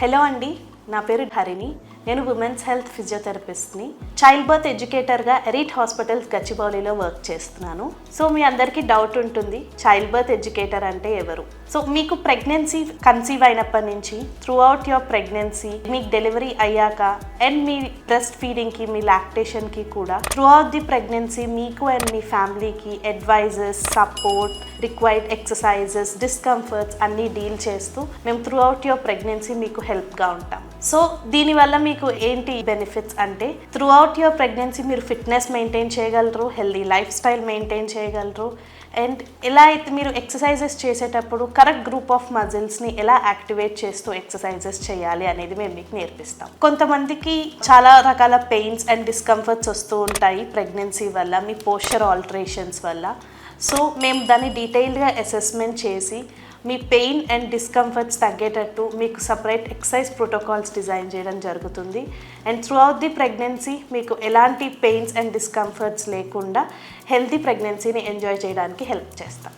Hello అండి నా పేరు హరిణి. నేను ఉమెన్స్ హెల్త్ ఫిజియోథెరపిస్ట్ని చైల్డ్ బర్త్ ఎడ్యుకేటర్గా ఎరీట్ హాస్పిటల్స్ గచ్చిబౌలిలో వర్క్ చేస్తున్నాను. సో మీ అందరికీ డౌట్ ఉంటుంది చైల్డ్ బర్త్ ఎడ్యుకేటర్ అంటే ఎవరు? సో మీకు ప్రెగ్నెన్సీ కన్సీవ్ అయినప్పటి నుంచి త్రూ అవుట్ యువర్ ప్రెగ్నెన్సీ మీకు డెలివరీ అయ్యాక అండ్ మీ బ్రెస్ట్ ఫీడింగ్కి మీ లాక్టేషన్కి కూడా త్రూ అవుట్ ది ప్రెగ్నెన్సీ మీకు అండ్ మీ ఫ్యామిలీకి advises support required exercises discomforts అన్నీ డీల్ చేస్తూ మేము త్రూ అవుట్ యువర్ ప్రెగ్నెన్సీ మీకు హెల్ప్గా ఉంటాం. సో దీనివల్ల మీకు ఏంటి బెనిఫిట్స్ అంటే త్రూ అవుట్ యువర్ ప్రెగ్నెన్సీ మీరు ఫిట్నెస్ మెయింటైన్ చేయగలరు హెల్దీ లైఫ్ స్టైల్ మెయింటైన్ చేయగలరు. అండ్ ఎలా అయితే మీరు ఎక్సర్సైజెస్ చేసేటప్పుడు కరెక్ట్ గ్రూప్ ఆఫ్ మజిల్స్ని ఎలా యాక్టివేట్ చేస్తూ ఎక్సర్సైజెస్ చేయాలి అనేది మేము మీకు నేర్పిస్తాం. కొంతమందికి చాలా రకాల పెయిన్స్ అండ్ డిస్కంఫర్ట్స్ వస్తూ ఉంటాయి ప్రెగ్నెన్సీ వల్ల మీ పోస్చర్ ఆల్టరేషన్స్ వల్ల. సో మేము దాన్ని డీటెయిల్డ్గా అసెస్మెంట్ చేసి మీ పెయిన్ అండ్ డిస్కంఫర్ట్స్ తగ్గేటట్టు మీకు సపరేట్ ఎక్సర్సైజ్ ప్రోటోకాల్స్ డిజైన్ చేయడం జరుగుతుంది. And throughout the pregnancy మీకు ఎలాంటి పెయిన్స్ అండ్ డిస్కంఫర్ట్స్ లేకుండా హెల్తీ ప్రెగ్నెన్సీని ఎంజాయ్ చేయడానికి హెల్ప్ చేస్తాం.